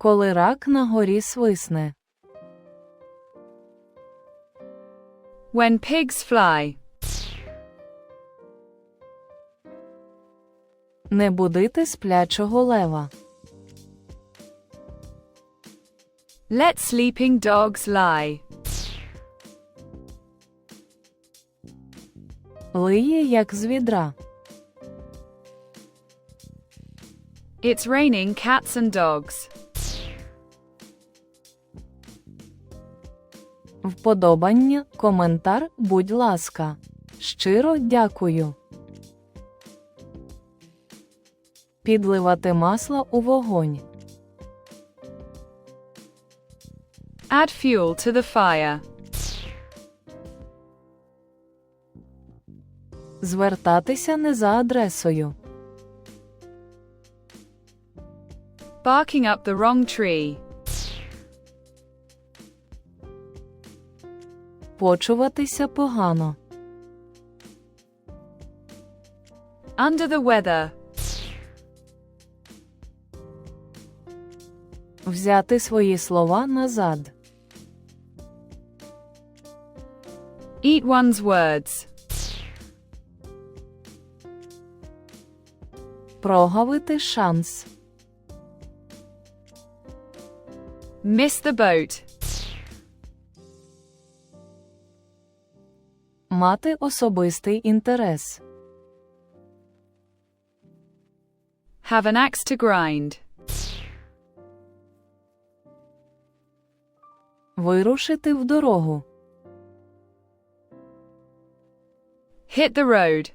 Коли рак на горі свисне. When pigs fly. Не будити сплячого лева. Let sleeping dogs lie. Лиє, як з відра. It's raining cats and dogs. Вподобання, коментар, будь ласка. Щиро дякую. Підливати масло у вогонь. Add fuel to the fire. Звертатися не за адресою. Barking up the wrong tree. Почуватися погано. Under the weather. Взяти свої слова назад. Eat one's words. Прогавити шанс. Miss the boat. Мати особистий інтерес. Have an axe to grind. Вирушити в дорогу. Hit the road.